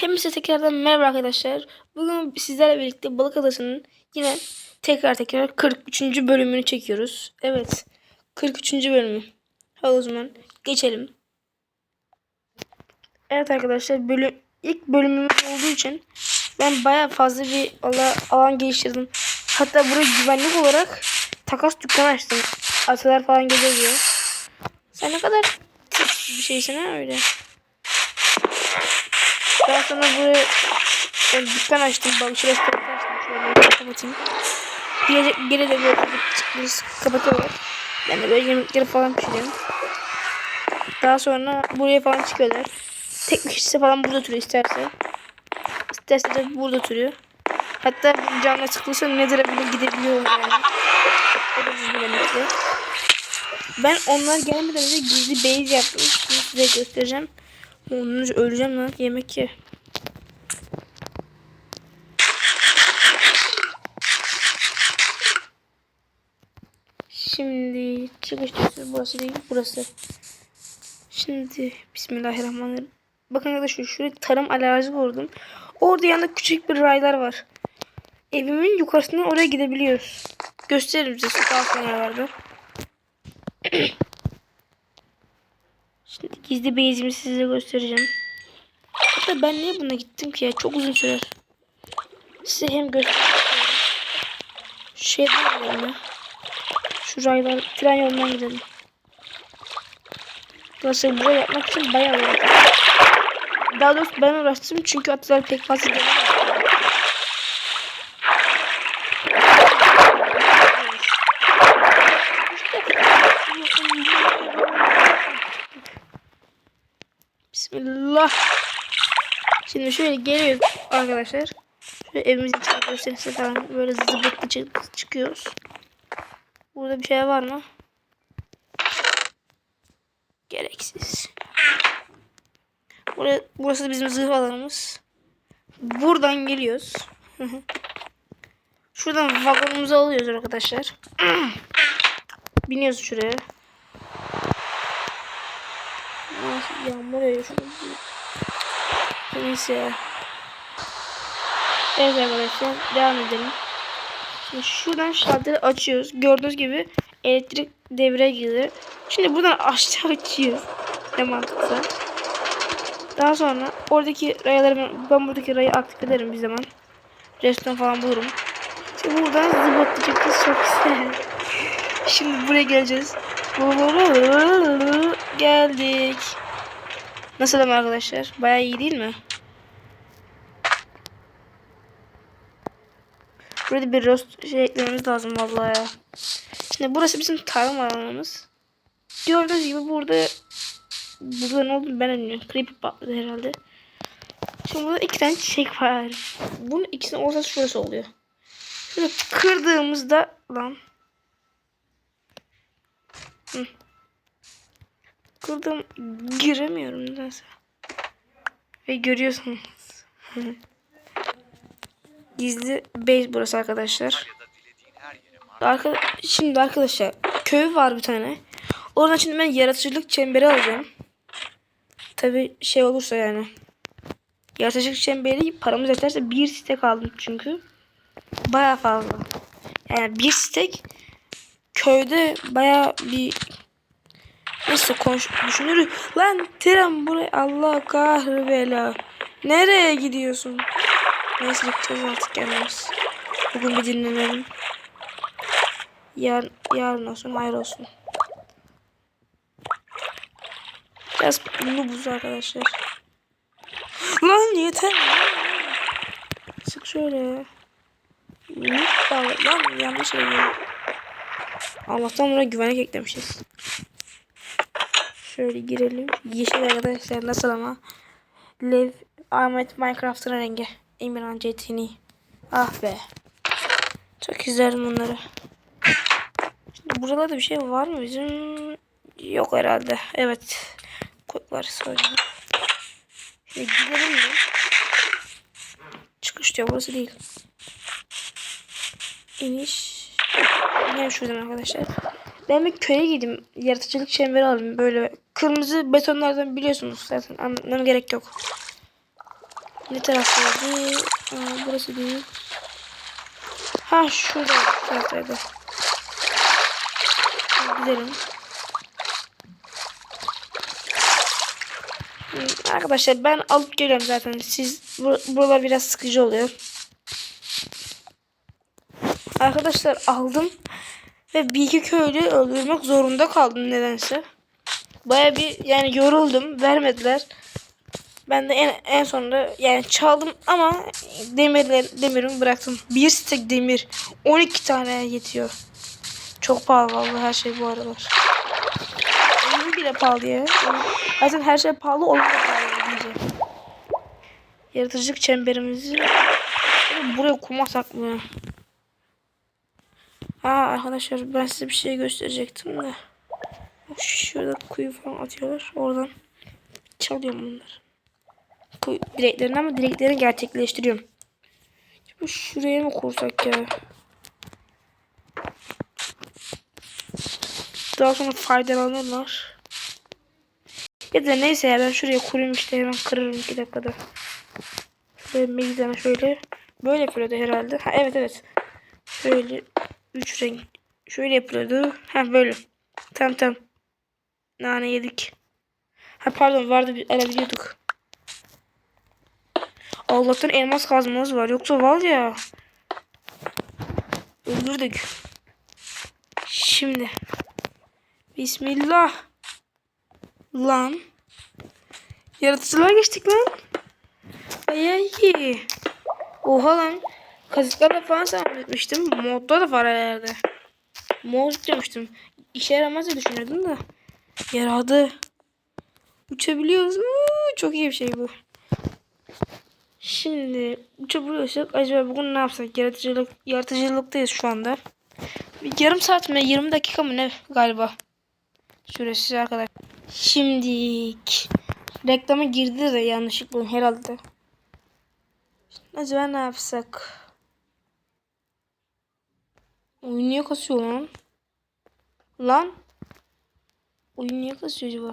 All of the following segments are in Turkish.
Hepinize tekrardan merhaba arkadaşlar. Bugün sizlerle birlikte Balık Adası'nın yine tekrar tekrar 43. bölümünü çekiyoruz. Evet. 43. bölümü. Hadi o zaman geçelim. Evet arkadaşlar bölüm ilk bölümümüz olduğu için ben baya fazla bir ala- alan geliştirdim. Hatta buraya güvenlik olarak takas dükkanı açtım. Atalar falan geliyor. Sen ne kadar bir şeysin ha öyle. Daha sonra buraya yani dükkan açtım. Balıkçı restoran açtım. Şöyle kapatayım. Gece, geri de böyle biz kapatıyorlar. Ben de böyle yemekleri falan pişiriyorum. Daha sonra buraya falan çıkıyorlar. Tek kişisi falan burada oturuyor isterse. İsterse de burada oturuyor. Hatta canına sıkılırsa Nether'a bile gidebiliyor yani. O da emekli. Ben onlar gelmeden önce gizli base yaptım. Şimdi size göstereceğim. Önce öleceğim lan. Yemek ye. Şimdi çıkış noktası burası değil burası. Şimdi Bismillahirrahmanirrahim. Bakın arkadaşlar şuraya tarım alerji vurdum. Orada yanında küçük bir raylar var. Evimin yukarısından oraya gidebiliyoruz. Gösteririm size daha sonralarda. Şimdi gizli base'imi size göstereceğim. Hatta ben niye buna gittim ki ya? Çok uzun sürer. Size hem göstereyim. Şeyden gidelim ya. Şu raylar tren yolundan gidelim. Burası buraya yapmak için bayağı uğraştım. Daha doğrusu ben uğraştım çünkü atlar pek fazla gelemez. Bismillah. Şimdi şöyle geliyoruz arkadaşlar. Şöyle evimizin içine gösterirse falan böyle zıbıtlı çık çıkıyoruz. Burada bir şey var mı? Gereksiz. Burası, burası bizim zırh alanımız. Buradan geliyoruz. Şuradan vagonumuzu alıyoruz arkadaşlar. Biniyoruz şuraya. Ah, Yağmur yağıyor şurada. Neyse. Evet arkadaşlar devam edelim. Şimdi şuradan şalteri açıyoruz. Gördüğünüz gibi elektrik devreye girdi. Şimdi buradan aşağı açıyoruz. Ne mantıklı. Daha sonra oradaki rayları ben, buradaki rayı aktif ederim bir zaman. Restoran falan bulurum. Şimdi buradan zıbatlayacağız çok güzel. Şimdi buraya geleceğiz. Geldik. Nasıl ama arkadaşlar? Bayağı iyi değil mi? Burada bir rost şey eklememiz lazım vallahi. Şimdi burası bizim tarım alanımız. Gördüğünüz gibi burada burada ne oldu ben bilmiyorum. Creeper patladı herhalde. Şimdi burada iki tane çiçek var. Bunun ikisinin ortası şurası oluyor. Şöyle kırdığımızda lan. Hı. Kırdım giremiyorum nedense. Ve görüyorsunuz. Gizli base burası arkadaşlar. Arka, şimdi arkadaşlar köy var bir tane. Oradan şimdi ben yaratıcılık çemberi alacağım. Tabi şey olursa yani. Yaratıcılık çemberi paramız yeterse bir stek aldım çünkü. Baya fazla. Yani bir stek köyde baya bir Nasıl konuş düşünürüz. Lan tren buraya Allah bela. Nereye gidiyorsun? Neyse gideceğiz artık gelmez. Bugün bir dinlenelim. Yarın, yarın olsun hayır olsun. Biraz noobuz arkadaşlar. Lan yeter. Sık şöyle. Lan yanlış şey. Allah'tan buraya güvenlik eklemişiz. Şöyle girelim. Yeşil arkadaşlar nasıl ama. Lev Ahmet Minecraft'ın rengi. İmran Cetini. Ah be. Çok güzel bunları. Şimdi buralarda bir şey var mı bizim? Yok herhalde. Evet. Var sonra. Şimdi gidelim mi? Çıkış diyor burası değil. İniş. Ne şuradan arkadaşlar. Ben bir köye gideyim. Yaratıcılık çemberi alayım. Böyle kırmızı betonlardan biliyorsunuz zaten. Anlatmama gerek yok. Ne taraftaydı? Aa, burası değil. Ha şurada. Şu taraftaydı. Gidelim. Hmm, Arkadaşlar ben alıp geliyorum zaten. Siz bu, buralar biraz sıkıcı oluyor. Arkadaşlar aldım ve bir iki köylü öldürmek zorunda kaldım nedense. Baya bir yani yoruldum. Vermediler. Ben de en, en sonunda yani çaldım ama demirler, demirimi bıraktım. Bir stek demir 12 tane yetiyor. Çok pahalı vallahi her şey bu aralar. Oyun bile pahalı ya. Zaten her şey pahalı oyun da pahalı. Yaratıcılık çemberimizi buraya kurmasak mı? Aa arkadaşlar ben size bir şey gösterecektim de. Şurada kuyu falan atıyorlar. Oradan çalıyorum bunları. Kuyu dileklerini ama dileklerini gerçekleştiriyorum. Şimdi şuraya mı kursak ya? Daha sonra faydalanırlar. Ya da neyse ya ben şuraya kurayım işte hemen kırarım iki dakikada. Şöyle meyzana şöyle. Böyle yapıyordu herhalde. Ha, evet evet. Şöyle üç renk. Şöyle yapıyordu. Ha böyle. Tamam tamam. Nane yedik. Ha pardon vardı alabiliyorduk. Allah'tan elmas kazmamız var. Yoksa var ya. Öldürdük. Şimdi. Bismillah. Lan. Yaratıcılığa geçtik lan. Bayağı iyi. Oha lan. Kazıklarla falan sandım etmiştim. Modda da var herhalde. Mod demiştim. İşe yaramaz diye düşünüyordum da. Yaradı. Uçabiliyoruz. Uuu, çok iyi bir şey bu. Şimdi uçabiliyorsak acaba bugün ne yapsak? Yaratıcılık, yaratıcılıktayız şu anda. Bir yarım saat mi? 20 dakika mı ne galiba? Süresiz arkadaş. Şimdilik. Reklama girdi de yanlışlıkla herhalde. Acaba ne yapsak? Oyun niye kasıyor lan? Lan? Oyun niye kasıyor acaba?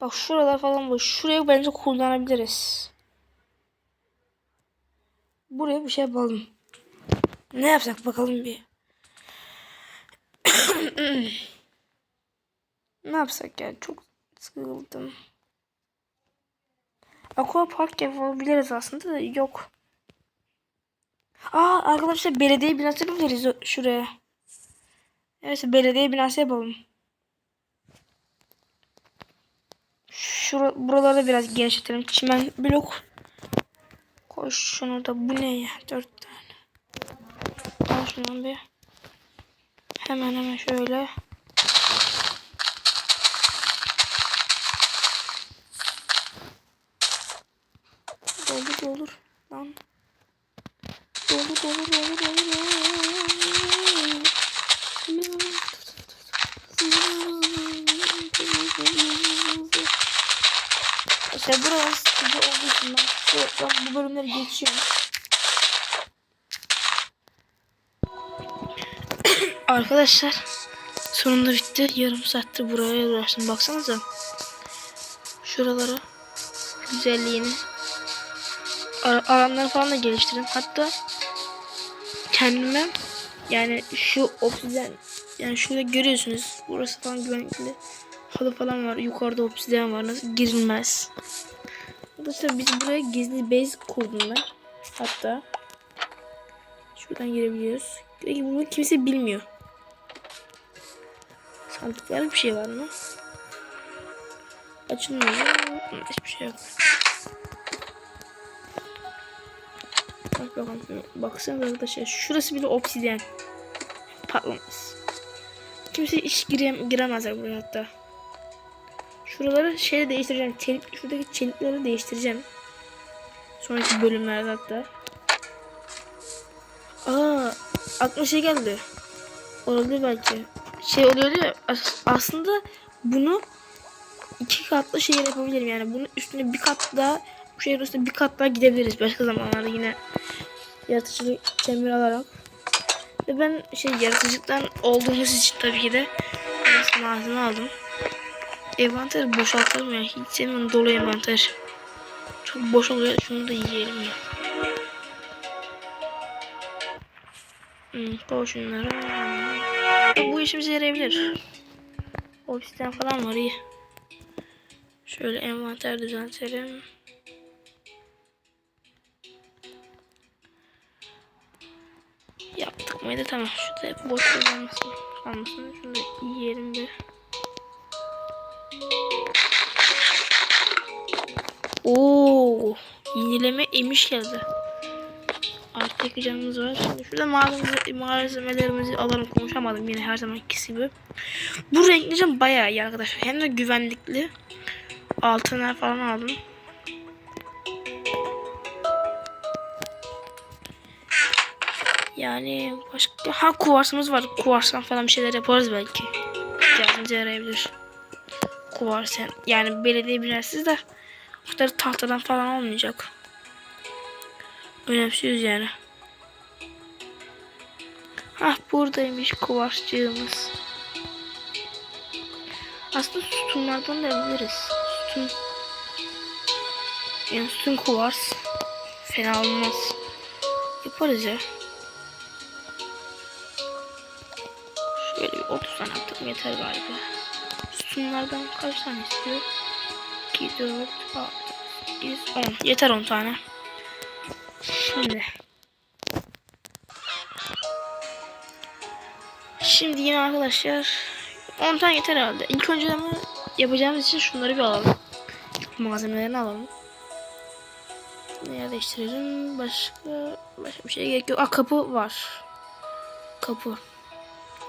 Bak şuralar falan boş. Şuraya bence kullanabiliriz. Buraya bir şey yapalım. Ne yapsak bakalım bir. ne yapsak ya? Çok sıkıldım. Aqua Park yapabiliriz aslında da yok. Aa arkadaşlar belediye binası yapabiliriz şuraya. Evet belediye binası yapalım. Şura, buraları biraz genişletelim. Çimen blok. Koy şunu da. Bu ne ya? Dört tane. Al şunu bir. Hemen hemen şöyle. Doldur. İşte buralar sıkıcı olduğu için ben, bu bölümleri geçiyorum. Arkadaşlar sonunda bitti. Yarım saattir buraya uğraştım. Baksanıza. Şuralara güzelliğini Ar- alanları falan da geliştirdim. Hatta kendime yani şu obsidyen yani şurada görüyorsunuz. Burası falan güvenlikli. Halı falan var. Yukarıda obsidyen var. Nasıl girilmez. Arkadaşlar biz buraya gizli base kurdum ben. Hatta şuradan girebiliyoruz. Peki bunu kimse bilmiyor. Sandıklarda bir şey var mı? Açılmıyor. Hiçbir şey yok. Bak bakalım. Baksana arkadaşlar. Şurası bile obsidyen. Patlamaz. Kimse hiç girem giremezler buraya hatta. Şuraları şeyle değiştireceğim. Çelik, şuradaki çelikleri değiştireceğim. Sonraki bölümlerde hatta. Aa, aklıma şey geldi. Olabilir belki. Şey oluyor ya as- aslında bunu iki katlı şey yapabilirim yani. Bunun üstüne bir kat daha bu şehir üstüne bir kat daha gidebiliriz başka zamanlarda yine yaratıcılık çember alarak. Ve ben şey yaratıcılıktan olduğumuz için tabii ki de biraz malzeme aldım. Envanteri boşaltalım ya. Hiç sevmiyorum dolu envanter. Çok boş oluyor. Şunu da yiyelim ya. Hmm, koy Bu işimize yarayabilir. Obsidian falan var iyi. Şöyle envanter düzeltelim. Yaptık mıydı? Tamam. Şurada boş kullanmasın. Kalmasın. Şunu da yiyelim bir. Oo, yenileme emiş geldi. Artık canımız var. Şimdi şurada malzeme, malzemelerimizi alalım. Konuşamadım yine her zamanki gibi. Bu renkli cam bayağı iyi arkadaşlar. Hem de güvenlikli. Altına falan aldım. Yani başka ha kuvarsımız var. Kuvarsdan falan bir şeyler yaparız belki. İhtiyacımıza yarayabilir. Kuvars yani- belediye binersiz de kadar tahtadan falan olmayacak. Önemsiyoruz yani. Hah buradaymış kuvarsçığımız. Aslında sütunlardan da yapabiliriz. Sütun. Yani sütun kuvars. Fena olmaz. Yaparız ya. 30 tane yaptım yeter galiba. Sütunlardan kaç tane istiyor? 2, 4, 6, 8, 10. Yeter 10 tane. Şimdi. Şimdi yine arkadaşlar 10 tane yeter herhalde. İlk önce ama yapacağımız için şunları bir alalım. Malzemelerini alalım. Ne yerleştirelim? Başka başka bir şey gerek yok. Aa kapı var. Kapı.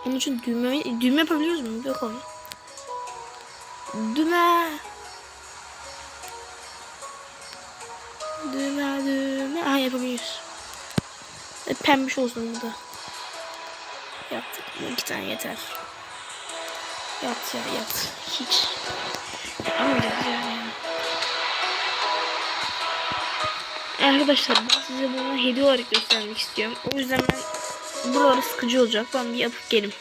Onun için düğme düğme yapabiliyoruz mu? Bir bakalım. Düğme. Düğme düğme. Aha yapabiliyoruz. E, pembiş olsun bu. Yaptık. İki tane yeter. Yat ya yat. Hiç. Yani. Arkadaşlar ben size bunu hediye olarak göstermek istiyorum. O yüzden ben buraları sıkıcı olacak. Ben bir yapıp gelim.